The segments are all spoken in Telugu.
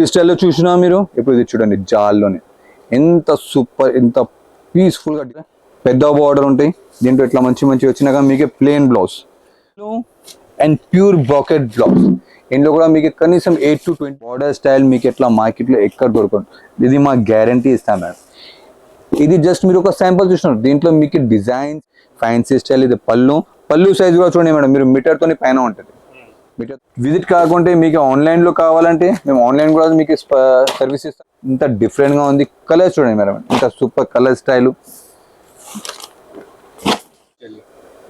ఈ స్టైల్లో చూసినా మీరు? ఇప్పుడు ఇది చూడండి జాల్లోనే. ఎంత సూపర్ ఎంత పీస్ఫుల్గా పెద్ద బార్డర్ ఉంటాయి. దీంట్లో ఇట్లా మంచి మంచి వచ్చినాక మీకు plain blouse. And pure bracket blouse. ఇందులో కూడా మీకు కనీసం eight to twenty border style మీకు ఎట్లా మార్కెట్లో ఎక్కడ దొరకదు. ఇది మా గ్యారంటీ ఇస్తాం మేడం ఇది జస్ట్ మీరు ఒక శాంపుల్ చూసినారు. దీంట్లో మీకు డిజైన్ ఫ్యాన్సీ స్టైల్ ఇది పళ్ళు. పళ్ళు సైజ్ కూడా చూడండి మేడం. మీరు మీటర్ తోని పైన ఉంటుంది. మీకు విజిట్ కాకుంటే మీకు ఆన్లైన్లో కావాలంటే మేము ఆన్లైన్ కూడా మీకు సర్వీస్ ఇస్తాం. ఇంత డిఫరెంట్గా ఉంది. కలర్ చూడండి మేడం. ఇంత super colour style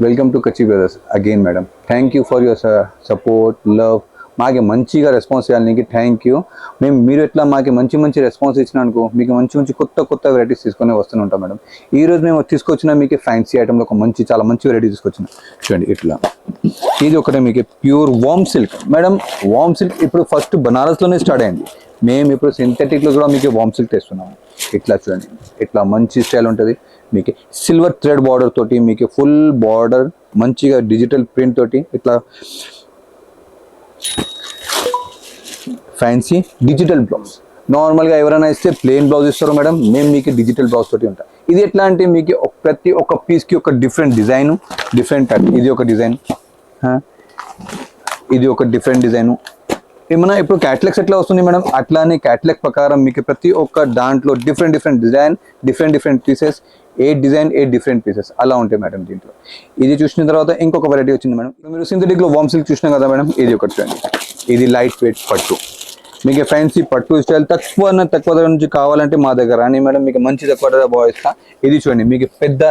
welcome to Kachchi brothers again madam thank you for your support love మాకు మంచిగా రెస్పాన్స్ ఇవ్వాలి థ్యాంక్ యూ మేము మీరు ఎట్లా మాకు మంచి మంచి రెస్పాన్స్ ఇచ్చినందుకు మీకు మంచి మంచి కొత్త కొత్త వెరైటీస్ తీసుకొని వస్తూనే ఉంటాం మేడం. ఈ రోజు మేము తీసుకొచ్చిన మీకు ఫ్యాన్సీ ఐటమ్లో ఒక మంచి చాలా మంచి వెరైటీ తీసుకొచ్చిన. చూడండి ఇట్లా. ఇది ఒకటే మీకు pure warm silk madam warm silk ఇప్పుడు ఫస్ట్ బనారస్లోనే స్టార్ట్ అయింది. మేము ఇప్పుడు సింథెటిక్లో కూడా మీకు వామ్ సిల్క్ తెస్తున్నాము. ఇట్లా చూడండి. ఇట్లా మంచి స్టైల్ ఉంటుంది. మీకు సిల్వర్ థ్రెడ్ బార్డర్ తోటి మీకు ఫుల్ బార్డర్ మంచిగా డిజిటల్ ప్రింట్ తోటి ఇట్లా ఫ్యాన్సీ డిజిటల్ బ్లౌజ్ నార్మల్గా ఎవరైనా ఇస్తే ప్లెయిన్ బ్లౌజ్ ఇస్తారు మేడం. మేము మీకు డిజిటల్ బ్లౌజ్ తోటి ఉంటాం. ఇది ఎట్లా అంటే మీకు ప్రతి ఒక్క పీస్కి ఒక డిఫరెంట్ డిజైను డిఫరెంట్ ఇది ఒక డిజైన్ ఇది ఒక డిఫరెంట్ డిజైను ఏమన్నా ఇప్పుడు క్యాట్లాగ్స్ ఎట్లా వస్తుంది మేడం? అట్లానే క్యాట్లాగ్ ప్రకారం మీకు ప్రతి ఒక్క దాంట్లో different different design different different pieces ఏ డిజైన్ ఏ డిఫరెంట్ పీసెస్ అలా ఉంటాయి మేడం దీంట్లో. ఇది చూసిన తర్వాత ఇంకొక వెరైటీ వచ్చింది మేడం. మీరు సింథటిక్లో వామ్ సిల్క్ చూసినా కదా మేడం ఇది ఒకటి చూడండి. ఇది లైట్ వెయిట్ పట్టు. మీకు ఫ్యాన్సీ పట్టు స్టైల్ తక్కువ తక్కువ ధర నుంచి కావాలంటే మా దగ్గర అని మేడం మీకు మంచి తక్కువ ధర బాగా ఇది చూడండి మీకు పెద్ద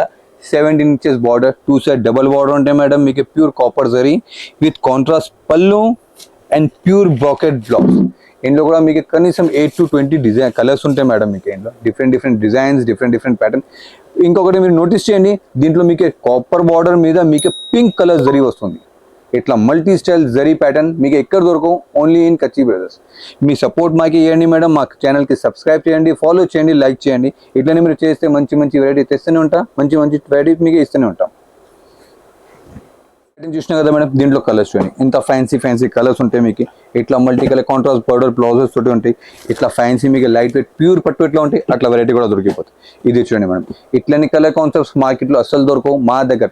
seventeen inches border two side double border ఉంటాయి మేడం. మీకు pure copper zari with contrast పళ్ళు అండ్ ప్యూర్ బ్రాకెట్ బ్లాక్స్ ఇందులో కూడా మీకు కనీసం eight to twenty design colours ఉంటాయి మేడం మీకు ఇంట్లో different different designs different different pattern ఇంకొకటి మీరు నోటీస్ చేయండి దీంట్లో మీకు కాపర్ బార్డర్ మీద మీకు పింక్ కలర్ జరీ వస్తుంది. ఇట్లా మల్టీ స్టైల్ జరీ ప్యాటర్న్ మీకు ఎక్కడ దొరకవు ఓన్లీ ఇన్ కచ్చి బ్రదర్స్ మీ సపోర్ట్ మాకు ఇవ్వండి మేడం మా ఛానల్కి సబ్స్క్రైబ్ చేయండి ఫాలో చేయండి లైక్ చేయండి. ఇట్లనే మీరు చేస్తే మంచి మంచి వెరైటీ తెస్తూనే ఉంటాం మంచి మంచి వెరైటీ మీకు ఇస్తూనే ఉంటాం. చూసినా కదా మేడం దీంట్లో కలర్స్ చూడండి. ఇంత ఫ్యాన్సీ ఫ్యాన్సీ కలర్స్ ఉంటాయి మీకు. ఇట్లా multi colour contrast powder blouses తోటి ఉంటాయి. ఇట్లా ఫ్యాన్సీ మీకు లైట్ వెయిట్ ప్యూర్ పట్టు ఇట్లా ఉంటాయి. అట్లా వెరైటీ కూడా దొరికిపోతుంది ఇది చూడండి మేడం. ఇట్లని కలర్ కాన్సెప్ట్స్ మార్కెట్లో అస్సలు దొరకవు. మా దగ్గర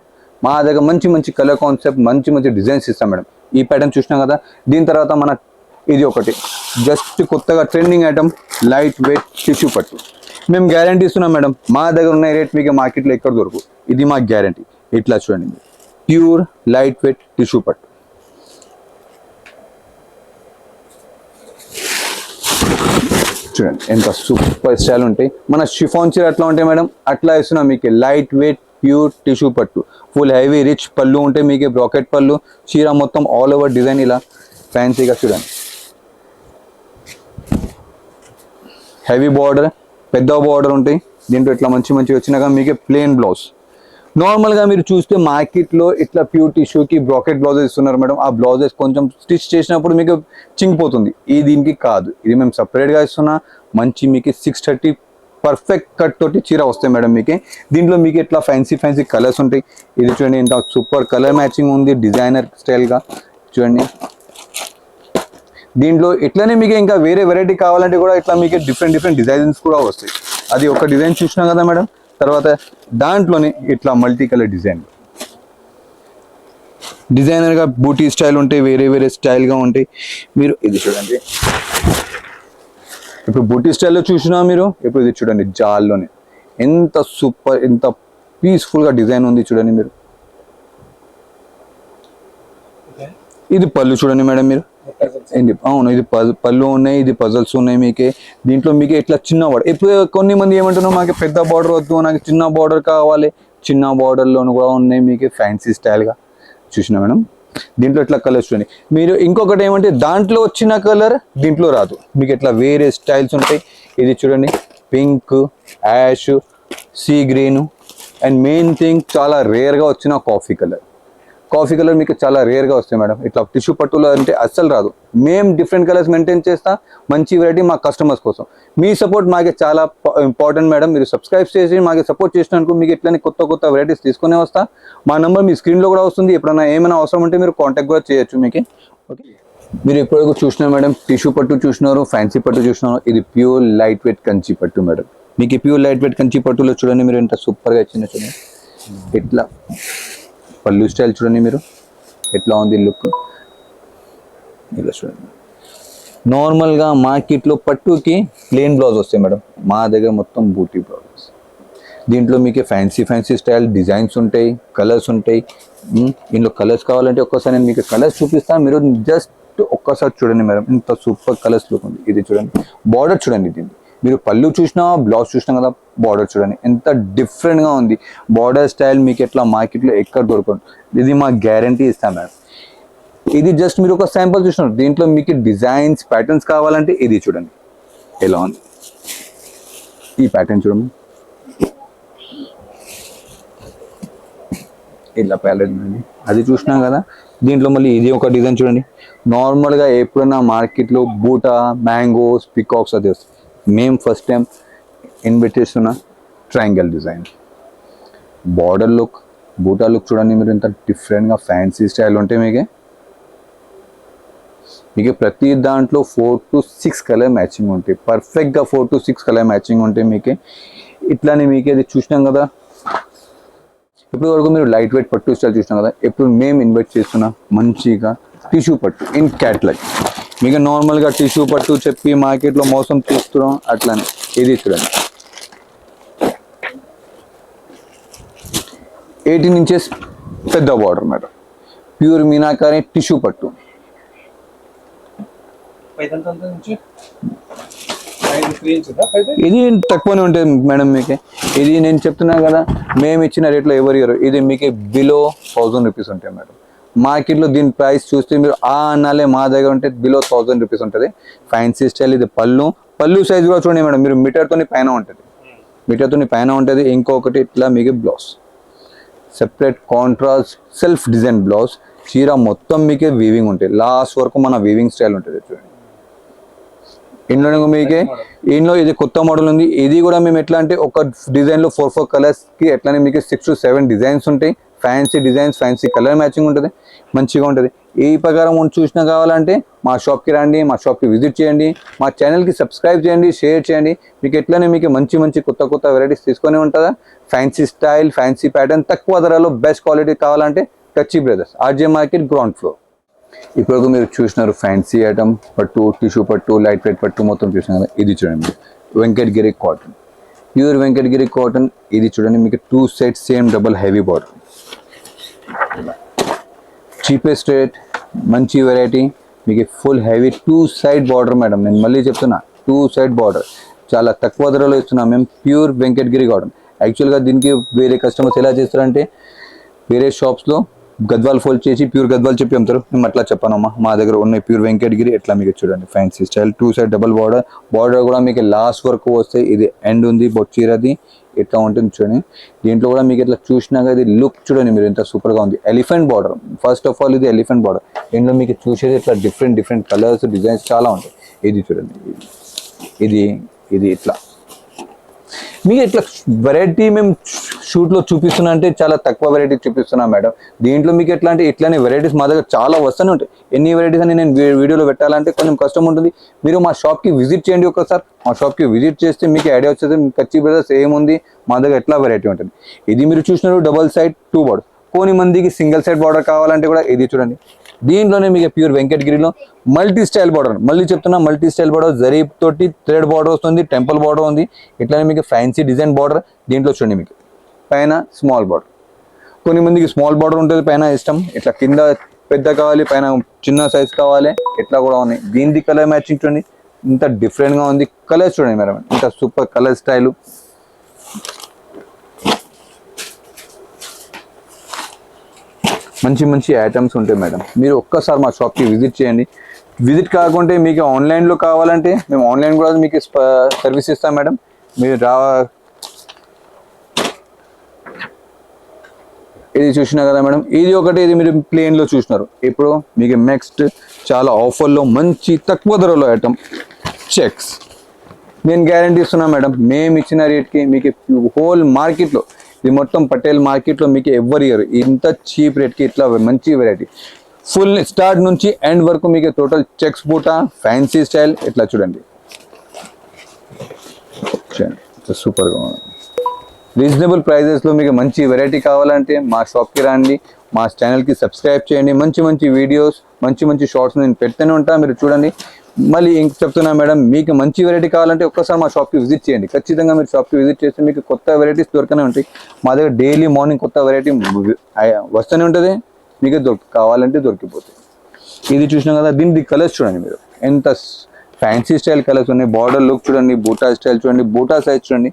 మా దగ్గర మంచి మంచి కలర్ కాన్సెప్ట్ మంచి మంచి డిజైన్స్ ఇస్తాం మేడం. ఈ ప్యాటర్న్ చూసినాం కదా దీని తర్వాత మన ఇది ఒకటి. జస్ట్ కొత్తగా trending item light weight tissue పట్టు మేము గ్యారంటీ ఇస్తున్నాం మేడం మా దగ్గర ఉన్న రేట్ మీకు మార్కెట్లో ఎక్కడ దొరకు? ఇది మా గ్యారంటీ ఇట్లా చూడండి. ప్యూర్ లైట్ వెయిట్ టిష్యూ పట్టు. చూడండి ఎంత సూపర్ స్టైల్ ఉంటాయి. మన షిఫాన్ చీర అట్లా ఉంటాయి మేడం? అట్లా ఇస్తున్నాం మీకు లైట్ వెయిట్ ప్యూర్ టిష్యూ పట్టు. ఫుల్ హెవీ రిచ్ పళ్ళు ఉంటాయి మీకు బ్రాకెట్ పళ్ళు. చీర మొత్తం ఆల్ ఓవర్ డిజైన్ ఇలా ఫ్యాన్సీగా చూడండి. హెవీ బార్డర్ పెద్ద బార్డర్ ఉంటాయి. దీంట్లో ఇట్లా మంచి మంచి వచ్చినాక మీకు ప్లేన్ బ్లౌజ్ నార్మల్గా మీరు చూస్తే మార్కెట్లో ఇట్లా ప్యూర్ టిష్యూకి బ్రాకెట్ బ్లౌజెస్ ఇస్తున్నారు మేడం ఆ బ్లౌజెస్ కొంచెం స్టిచ్ చేసినప్పుడు మీకు చింగిపోతుంది. ఇది దీనికి కాదు. ఇది మేము సపరేట్గా ఇస్తున్నా. మంచి మీకు సిక్స్ థర్టీ పర్ఫెక్ట్ కట్ తోటి చీర వస్తాయి మేడం మీకు. దీంట్లో మీకు ఇట్లా ఫ్యాన్సీ ఫ్యాన్సీ కలర్స్ ఉంటాయి. ఇది చూడండి ఇంత సూపర్ కలర్ మ్యాచింగ్ ఉంది డిజైనర్ స్టైల్గా చూడండి. దీంట్లో ఇట్లనే మీకు ఇంకా వేరే వెరైటీ కావాలంటే కూడా ఇట్లా మీకు డిఫరెంట్ డిఫరెంట్ డిజైన్స్ కూడా వస్తాయి. అది ఒక డిజైన్ చూసినాం కదా మేడం తర్వాత దాంట్లోనే ఇట్లా మల్టీ కలర్ డిజైన్ డిజైనర్గా బూటీ స్టైల్ ఉంటాయి వేరే వేరే స్టైల్గా ఉంటాయి మీరు ఇది చూడండి. ఇప్పుడు బూటీ స్టైల్లో చూసినా మీరు ఇప్పుడు ఇది చూడండి జాల్లోనే. ఎంత సూపర్ ఎంత పీస్ఫుల్గా డిజైన్ ఉంది చూడండి మీరు. ఇది పళ్ళు చూడండి మేడం మీరు. ఏంటి? అవును ఇది పళ్ళు ఉన్నాయి ఇది పజల్స్ ఉన్నాయి మీకే. దీంట్లో మీకు ఇట్లా చిన్న బార్డర్ ఇప్పుడు కొన్ని మంది ఏమంటున్నారు మాకు పెద్ద బార్డర్ వద్దు నాకు చిన్న బార్డర్ కావాలి. చిన్న బార్డర్లోను కూడా ఉన్నాయి మీకు ఫ్యాన్సీ స్టైల్గా చూసిన మేడం? దీంట్లో ఇట్లా కలర్స్ చూడండి. మీరు ఇంకొకటి ఏమంటే దాంట్లో వచ్చిన కలర్ దీంట్లో రాదు. మీకు ఇట్లా వేరే స్టైల్స్ ఉంటాయి. ఇది చూడండి. Pink ash sea green and main thing చాలా రేర్గా వచ్చిన కాఫీ కలర్ కాఫీ కలర్ మీకు చాలా రేర్గా వస్తాయి మేడం. ఇట్లా టిష్యూ పట్టులో అంటే అస్సలు రాదు. మేము డిఫరెంట్ కలర్స్ మెయింటైన్ చేస్తా మంచి వెరైటీ మా కస్టమర్స్ కోసం. మీ సపోర్ట్ మాకు చాలా ఇంపార్టెంట్ మేడం. మీరు సబ్స్క్రైబ్ చేసి మాకు సపోర్ట్ చేసినందుకు మీకు ఇట్లనే కొత్త కొత్త వెరైటీస్ తీసుకునే వస్తా. మా నెంబర్ మీ స్క్రీన్లో కూడా వస్తుంది. ఎప్పుడైనా ఏమైనా అవసరం ఉంటే మీరు కాంటాక్ట్ కూడా చేయొచ్చు మీకు. ఓకే మీరు ఇప్పటివరకు చూసినా మేడం టిష్యూ పట్టు చూసినారు ఫ్యాన్సీ పట్టు చూసినారు. ఇది ప్యూర్ లైట్ వెయిట్ కంచి పట్టు మేడం. మీకు ప్యూర్ లైట్ వెయిట్ కంచి పట్టులో చూడండి మీరు ఎంత సూపర్గా ఇచ్చినట్టు చూడండి. పళ్ళు స్టైల్ చూడండి మీరు. ఎట్లా ఉంది లుక్ ఇలా చూడండి. నార్మల్గా మార్కెట్లో పట్టుకి ప్లెయిన్ బ్లౌజ్ వస్తాయి మేడం. మా దగ్గర మొత్తం బూటీ బ్లౌజెస్ దీంట్లో మీకు ఫ్యాన్సీ ఫ్యాన్సీ స్టైల్ డిజైన్స్ ఉంటాయి కలర్స్ ఉంటాయి. దీంట్లో కలర్స్ కావాలంటే ఒక్కసారి నేను మీకు కలర్స్ చూపిస్తాను. మీరు జస్ట్ ఒక్కసారి చూడండి మేడం. ఇంత సూపర్ కలర్స్ లుక్ ఉంది. ఇది చూడండి. బార్డర్ చూడండి దీన్ని మీరు పళ్ళు చూసినా బ్లౌజ్ చూసినా కదా బార్డర్ చూడండి. ఎంత డిఫరెంట్గా ఉంది. బార్డర్ స్టైల్ మీకు ఎట్లా మార్కెట్లో ఎక్కడ దొరకదు. ఇది మా గ్యారంటీ ఇస్తాను మేడం ఇది జస్ట్ మీరు ఒక శాంపుల్ చూసినారు. దీంట్లో మీకు డిజైన్స్ ప్యాటర్న్స్ కావాలంటే ఇది చూడండి. ఎలా ఉంది? ఈ ప్యాటర్న్ చూడండి. ఇలా ప్యాలెట్ అది చూసినాం కదా. దీంట్లో మళ్ళీ ఇది ఒక డిజైన్ చూడండి. నార్మల్గా ఎప్పుడైనా మార్కెట్లో బూటా మ్యాంగోస్ పికాక్స్ అది వస్తాయి. మేము ఫస్ట్ టైం ఇన్వైట్ చేస్తున్న ట్రయాంగిల్ డిజైన్. బార్డర్ లుక్ బూటా లుక్ చూడండి మీరు ఇంత డిఫరెంట్గా ఫ్యాన్సీ స్టైల్ ఉంటే మీకే. మీకు ప్రతి దాంట్లో four to six colour matching ఉంటాయి. పర్ఫెక్ట్గా four to six colour matching ఉంటాయి మీకే. ఇట్లానే మీకే అది చూసినాం కదా. ఇప్పుడు వరకు మీరు లైట్ వెయిట్ పట్టు స్టైల్ చూసినాం కదా. ఇప్పుడు మేము ఇన్వైట్ చేస్తున్న మంచిగా టిష్యూ పట్టు ఇన్ క్యాట్లాగ్. మీకు నార్మల్గా టిష్యూ పట్టు చెప్పి మార్కెట్లో మోసం చేస్తున్నాం అట్లానే. ఇది చూడండి. ఎయిటీన్ ఇంచెస్ పెద్ద border madam. Pure meenakari tissue పట్టు. ఇది తక్కువనే ఉంటుంది మేడం మీకు. ఇది నేను చెప్తున్నా కదా మేము ఇచ్చిన రేట్లో ఎవరు ఇవ్వరు ఇది మీకు బిలో థౌజండ్ రూపీస్ ఉంటాయి మేడం. మార్కెట్లో దీని ప్రైస్ చూస్తే మీరు ఆ అన్నాలే మా దగ్గర ఉంటే బిలో థౌజండ్ రూపీస్ ఉంటుంది. ఫ్యాన్సీ స్టైల్ ఇది పళ్ళు. పళ్ళు సైజ్ కూడా చూడండి మేడం మీరు మీటర్తోని పైన ఉంటుంది. మీటర్తోని పైన ఉంటుంది ఇంకొకటి ఇట్లా మీకు blouse separate contrast self design blouse చీర మొత్తం మీకే వీవింగ్ ఉంటుంది. లాస్ట్ వరకు మన వీవింగ్ స్టైల్ ఉంటుంది చూడండి. ఇందులో మీకే ఇందులో ఇది కొత్త మోడల్ ఉంది. ఇది కూడా మేము ఎట్లా అంటే ఒక డిజైన్లో ఫోర్ ఫోర్ కలర్స్కి ఎట్లానే మీకు సిక్స్ టు సెవెన్ డిజైన్స్ ఉంటాయి. Fancy designs fancy colour matching ఉంటుంది మంచిగా ఉంటుంది. ఈ ప్రకారం చూసినా కావాలంటే మా షాప్కి రండి మా షాప్కి విజిట్ చేయండి మా ఛానల్కి సబ్స్క్రైబ్ చేయండి షేర్ చేయండి. మీకు ఎట్లనే మీకు మంచి మంచి కొత్త కొత్త వెరైటీస్ తీసుకొని ఉంటుందా? ఫ్యాన్సీ స్టైల్ ఫ్యాన్సీ ప్యాటర్న్ తక్కువ ధరలో బెస్ట్ క్వాలిటీ కావాలంటే Kachchi brothers RJ market ground floor ఇప్పటివరకు మీరు చూసినారు ఫ్యాన్సీ ఐటమ్ పట్టు టిష్యూ పట్టు లైట్ వెయిట్ పట్టు మొత్తం చూసినారు ఇది చూడండి. Venkatagiri cotton pure Venkatagiri cotton ఇది చూడండి మీకు two sets same double heavy border cheapest rate మంచి వెరైటీ మీకు full heavy two side border madam నేను మళ్ళీ చెప్తున్నా టూ సైడ్ బార్డర్ చాలా తక్కువ ధరలో ఇస్తున్నాం మేము ప్యూర్ వెంకటగిరి కాటన్ యాక్చువల్గా దీనికి వేరే కస్టమర్స్ ఎలా చేస్తారంటే వేరే షాప్స్లో గద్వాల్ ఫోల్ చేసి ప్యూర్ గద్వాల్ చెప్పి అమ్ముతారు. మేము అట్లా చెప్పానమ్మా మా దగ్గర ఉన్నాయి ప్యూర్ వెంకటగిరి ఎట్లా మీకు చూడండి fancy style two side double border border కూడా మీకు లాస్ట్ వరకు వస్తాయి. ఇది ఎండ్ ఉంది బొచ్చీరది ఎట్లా ఉంటుంది చూడండి. దీంట్లో కూడా మీకు ఇట్లా చూసినాక ఇది లుక్ చూడండి మీరు ఎంత సూపర్గా ఉంది. Elephant border first of all ఇది ఎలిఫెంట్ బార్డర్ దీంట్లో మీకు చూసేది ఇట్లా డిఫరెంట్ డిఫరెంట్ కలర్స్ డిజైన్స్ చాలా ఉంటాయి. ఇది చూడండి. ఇది ఇది ఇట్లా. మీకు ఇట్లా వెరైటీ మేము షూట్లో చూపిస్తున్నా అంటే చాలా తక్కువ వెరైటీ చూపిస్తున్నా మేడం. దీంట్లో మీకు ఎట్లా అంటే ఇట్లానే వెరైటీస్ మా దగ్గర చాలా వస్తూనే ఉంటాయి. ఎన్ని వెరైటీస్ అని నేను వీడియోలో పెట్టాలంటే కొంచెం కష్టం ఉంటుంది. మీరు మా షాప్కి విజిట్ చేయండి ఒకసారి. మా షాప్కి విజిట్ చేస్తే మీకు ఐడియా వచ్చేది. కచ్చి బ్రదర్స్ ఏముంది మా దగ్గర ఎట్లా వెరైటీ ఉంటుంది? ఇది మీరు చూసినారు డబల్ సైడ్ టూ బోర్డ్ కొన్ని మందికి సింగిల్ సైడ్ బార్డర్ కావాలంటే కూడా ఇది చూడండి. దీంట్లోనే మీకు ప్యూర్ వెంకటగిరిలో మల్టీ స్టైల్ బార్డర్ మళ్ళీ చెప్తున్నా మల్టీ స్టైల్ బార్డర్ జరీప్ తోటి థ్రెడ్ బార్డర్ వస్తుంది టెంపుల్ బార్డర్ ఉంది. ఇట్లానే మీకు ఫ్యాన్సీ డిజైన్ బార్డర్ దీంట్లో చూడండి మీకు. పైన స్మాల్ బార్డర్ కొన్ని మందికి స్మాల్ బార్డర్ ఉంటుంది పైన ఇష్టం. ఇట్లా కింద పెద్ద కావాలి పైన చిన్న సైజ్ కావాలి ఇట్లా కూడా ఉన్నాయి. దీనికి కలర్ మ్యాచింగ్ చూడండి. ఇంత డిఫరెంట్గా ఉంది. కలర్స్ చూడండి మేడం. ఇంత సూపర్ కలర్ స్టైల్ మంచి మంచి ఐటమ్స్ ఉంటాయి మేడం. మీరు ఒక్కసారి మా షాప్కి విజిట్ చేయండి. విజిట్ కాకుంటే మీకు ఆన్లైన్లో కావాలంటే మేము ఆన్లైన్ కూడా మీకు సర్వీస్ ఇస్తాం మేడం. మీరు రా ఇది చూసినా కదా మేడం? ఇది ఒకటి ఇది మీరు ప్లేన్లో చూసినారు. ఇప్పుడు మీకు నెక్స్ట్ చాలా ఆఫర్లో మంచి తక్కువ ధరలో ఐటమ్ చెక్స్ నేను గ్యారంటీ ఇస్తున్నా మేడం మేము ఇచ్చిన రేట్కి మీకు హోల్ మార్కెట్లో ఇది మొత్తం పటేల్ మార్కెట్లో మీకు ఎవ్వరు ఇయర్ ఇంత చీప్ రేట్కి ఇట్లా మంచి వెరైటీ ఫుల్ స్టార్ట్ నుంచి ఎండ్ వరకు మీకు టోటల్ చెక్స్ బూట ఫ్యాన్సీ స్టైల్ ఇట్లా చూడండి. చూడండి సూపర్గా ఉంది. రీజనబుల్ ప్రైజెస్లో మీకు మంచి వెరైటీ కావాలంటే మా షాప్కి రండి మా ఛానల్కి సబ్స్క్రైబ్ చేయండి. మంచి మంచి వీడియోస్ మంచి మంచి షార్ట్స్ నేను పెడుతూనే ఉంటాను మీరు చూడండి. మళ్ళీ ఇంక చెప్తున్నా మేడం మీకు మంచి వెరైటీ కావాలంటే ఒక్కసారి మా షాప్కి విజిట్ చేయండి. ఖచ్చితంగా మీరు షాప్కి విజిట్ చేస్తే మీకు కొత్త వెరైటీస్ దొరకనే ఉంటాయి. మా దగ్గర డైలీ మార్నింగ్ కొత్త వెరైటీ వస్తూనే ఉంటుంది. మీకు దొరికి కావాలంటే దొరికిపోతుంది ఇది చూసినాం కదా దీనికి కలర్స్ చూడండి మీరు. ఎంత ఫ్యాన్సీ స్టైల్ కలర్స్ ఉన్నాయి. బార్డర్ లుక్ చూడండి బూటా స్టైల్ చూడండి బూటా సైజ్ చూడండి.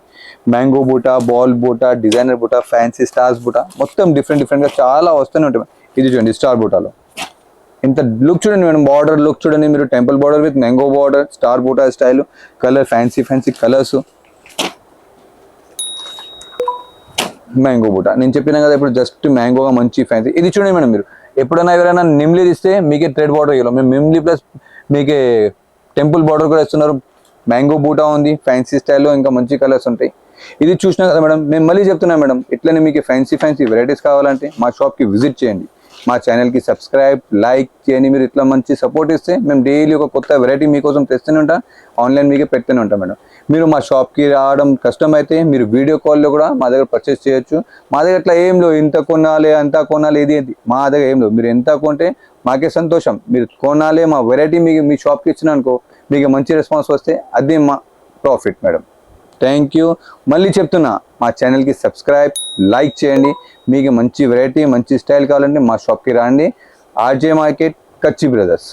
మ్యాంగో బూటా బాల్ బూటా డిజైనర్ బూటా ఫ్యాన్సీ స్టార్స్ బూటా మొత్తం డిఫరెంట్ డిఫరెంట్గా చాలా వస్తూనే ఉంటాయి. ఇది చూడండి స్టార్ బూటాలో. ఇంత లుక్ చూడండి మేడం బార్డర్ లుక్ చూడండి మీరు temple border with mango border star బూటా style colour fancy fancy colours mango బూట. నేను చెప్పిన కదా ఇప్పుడు జస్ట్ మ్యాంగోగా మంచి ఫ్యాన్సీ ఇది చూడండి మేడం మీరు. ఎప్పుడైనా ఎవరైనా నిమ్లీ ఇస్తే మీకే థ్రెడ్ బార్డర్ ఇవ్వాలి. మేము నిమ్లీ ప్లస్ మీకే టెంపుల్ బార్డర్ కూడా ఇస్తున్నారు. మ్యాంగో బూటా ఉంది ఫ్యాన్సీ స్టైల్లో ఇంకా మంచి కలర్స్ ఉంటాయి. ఇది చూసినా కదా మేడం మేము మళ్ళీ చెప్తున్నాం మేడం ఇట్లనే మీకు ఫ్యాన్సీ ఫ్యాన్సీ వెరైటీస్ కావాలంటే మా షాప్కి విజిట్ చేయండి. మా ఛానల్కి సబ్స్క్రైబ్ లైక్ చేయండి. మీరు ఇట్లా మంచి సపోర్ట్ ఇస్తే మేము డైలీ ఒక కొత్త వెరైటీ మీకోసం తెస్తూనే ఉంటాం ఆన్లైన్ మీకే పెడుతూనే ఉంటాం మేడం. మీరు మా షాప్కి రావడం కష్టమైతే మీరు వీడియో కాల్లో కూడా మా దగ్గర పర్చేస్ చేయొచ్చు. మా దగ్గర ఇట్లా ఏం లేవు. ఇంత కొనాలి అంత కొనాలి ఇది ఇది. మా దగ్గర ఏం లేవు. మీరు ఎంత కొంటే మాకే సంతోషం. మీరు కొనాలి మా వెరైటీ మీకు మీ షాప్కి ఇచ్చిన అనుకో మీకు మంచి రెస్పాన్స్ వస్తే అది మా ప్రాఫిట్ మేడం థ్యాంక్ యూ మళ్ళీ చెప్తున్నా మా ఛానల్కి సబ్స్క్రైబ్ లైక్ చేయండి. మీకు మంచి వెరైటీ మంచి స్టైల్ కావాలంటే మా షాప్కి రండి. RJ market Kachchi brothers.